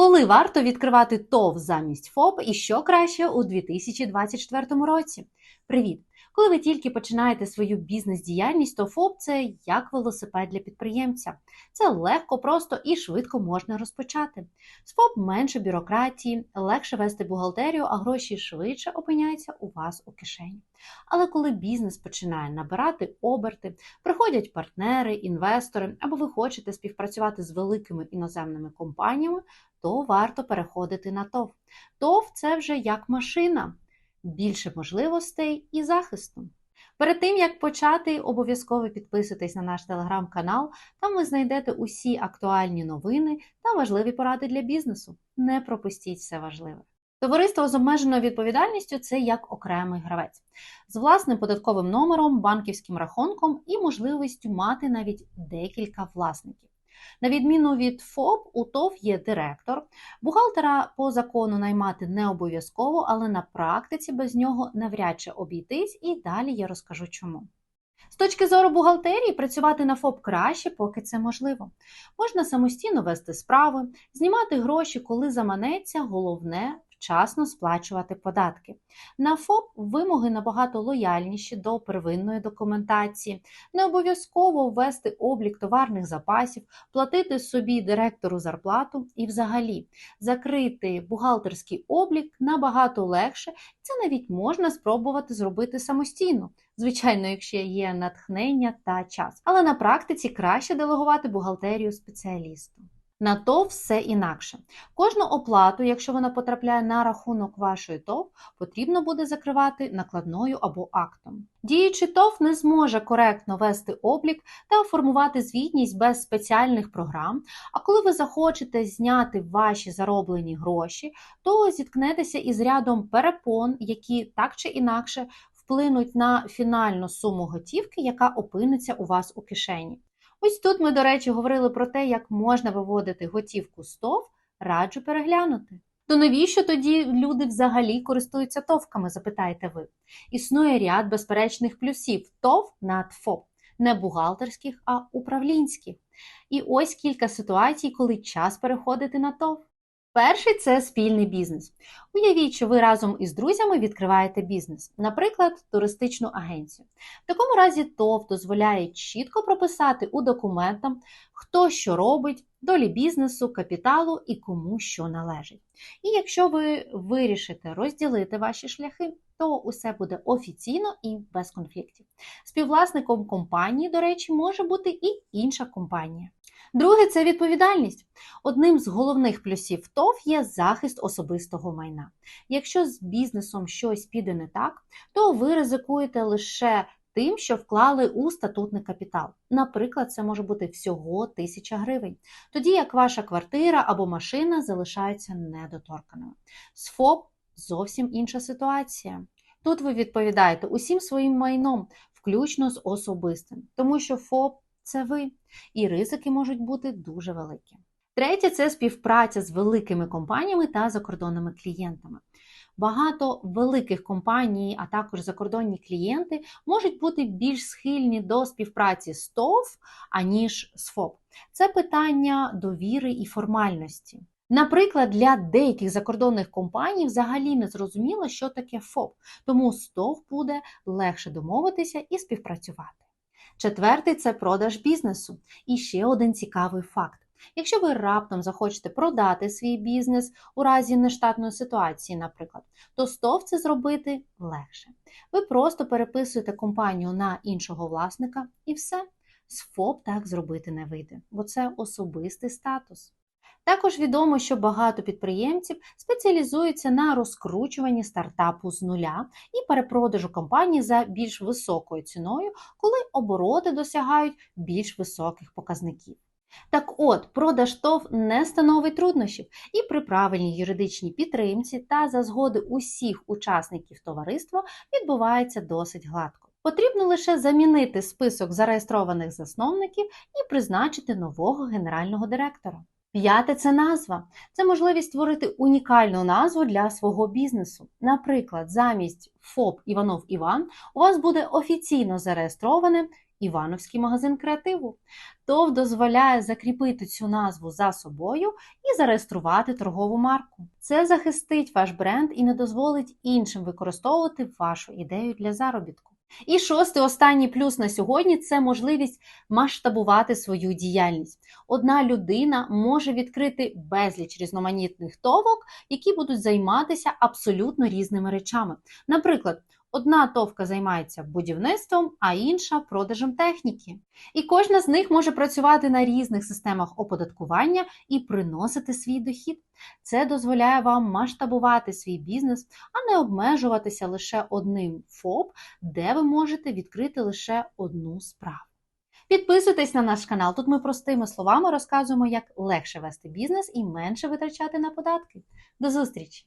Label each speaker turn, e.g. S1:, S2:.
S1: Коли варто відкривати ТОВ замість ФОП і що краще у 2024 році? Привіт! Коли ви тільки починаєте свою бізнес-діяльність, то ФОП це як велосипед для підприємця. Це легко, просто і швидко можна розпочати. З ФОП менше бюрократії, легше вести бухгалтерію, а гроші швидше опиняються у вас у кишені. Але коли бізнес починає набирати оберти, приходять партнери, інвестори, або ви хочете співпрацювати з великими іноземними компаніями, то варто переходити на ТОВ. ТОВ це вже як машина, більше можливостей і захисту. Перед тим як почати, обов'язково підписуйтесь на наш телеграм-канал. Там ви знайдете усі актуальні новини та важливі поради для бізнесу. Не пропустіть все важливе. Товариство з обмеженою відповідальністю це як окремий гравець з власним податковим номером, банківським рахунком і можливістю мати навіть декілька власників. На відміну від ФОП, у ТОВ є директор. Бухгалтера по закону наймати не обов'язково, але на практиці без нього навряд чи обійтись, і далі я розкажу чому. З точки зору бухгалтерії, працювати на ФОП краще, поки це можливо. Можна самостійно вести справи, знімати гроші, коли заманеться, головне вчасно сплачувати податки. На ФОП вимоги набагато лояльніші до первинної документації, не обов'язково ввести облік товарних запасів, платити собі директору зарплату і взагалі закрити бухгалтерський облік набагато легше, це навіть можна спробувати зробити самостійно. Звичайно, якщо є натхнення та час. Але на практиці краще делегувати бухгалтерію спеціалісту. На ТОВ все інакше. Кожну оплату, якщо вона потрапляє на рахунок вашої ТОВ, потрібно буде закривати накладною або актом. Діючий ТОВ не зможе коректно вести облік та формувати звітність без спеціальних програм. А коли ви захочете зняти ваші зароблені гроші, то зіткнетеся із рядом перепон, які так чи інакше вплинуть на фінальну суму готівки, яка опиниться у вас у кишені. Ось тут ми, до речі, говорили про те, як можна виводити готівку з ТОВ, раджу переглянути. То навіщо тоді люди взагалі користуються товками, запитаєте ви? Існує ряд безперечних плюсів ТОВ над ФОП, не бухгалтерських, а управлінських. І ось кілька ситуацій, коли час переходити на ТОВ. Перший це спільний бізнес. Уявіть, що ви разом із друзями відкриваєте бізнес, наприклад, туристичну агенцію. В такому разі ТОВ дозволяє чітко прописати у документах, хто що робить, долі бізнесу, капіталу і кому що належить. І якщо ви вирішите розділити ваші шляхи, то усе буде офіційно і без конфліктів. Співвласником компанії, до речі, може бути і інша компанія. Друге це відповідальність. Одним з головних плюсів ТОВ є захист особистого майна. Якщо з бізнесом щось піде не так, то ви ризикуєте лише тим, що вклали у статутний капітал. Наприклад, це може бути всього 1000 гривень, тоді як ваша квартира або машина залишаються недоторканими. З ФОП зовсім інша ситуація. Тут ви відповідаєте усім своїм майном, включно з особистим, тому що ФОП це ви, і ризики можуть бути дуже великі. Третє це співпраця з великими компаніями та закордонними клієнтами. Багато великих компаній, а також закордонні клієнти можуть бути більш схильні до співпраці з ТОВ, аніж з ФОП. Це питання довіри і формальності. Наприклад, для деяких закордонних компаній взагалі не зрозуміло, що таке ФОП, тому з ТОВ буде легше домовитися і співпрацювати. Четвертий це продаж бізнесу. І ще один цікавий факт. Якщо ви раптом захочете продати свій бізнес у разі нештатної ситуації, наприклад, то стов це зробити легше. Ви просто переписуєте компанію на іншого власника і все. З ФОП так зробити не вийде, бо це особистий статус. Також відомо, що багато підприємців спеціалізуються на розкручуванні стартапу з нуля і перепродажу компанії за більш високою ціною, коли обороти досягають більш високих показників. Так от, продаж ТОВ не становить труднощів, і при правильній юридичній підтримці та за згоди усіх учасників товариства відбувається досить гладко. Потрібно лише замінити список зареєстрованих засновників і призначити нового генерального директора. П'яте це назва. Це можливість створити унікальну назву для свого бізнесу. Наприклад, замість ФОП Іванов Іван у вас буде офіційно зареєстроване Івановський магазин креативу. ТОВ дозволяє закріпити цю назву за собою і зареєструвати торгову марку. Це захистить ваш бренд і не дозволить іншим використовувати вашу ідею для заробітку. І шостий останній плюс на сьогодні це можливість масштабувати свою діяльність. Одна людина може відкрити безліч різноманітних товок, які будуть займатися абсолютно різними речами. Наприклад, одна товка займається будівництвом, а інша продажем техніки. І кожна з них може працювати на різних системах оподаткування і приносити свій дохід. Це дозволяє вам масштабувати свій бізнес, а не обмежуватися лише одним ФОП, де ви можете відкрити лише одну справу. Підписуйтесь на наш канал. Тут ми простими словами розказуємо, як легше вести бізнес і менше витрачати на податки. До зустрічі!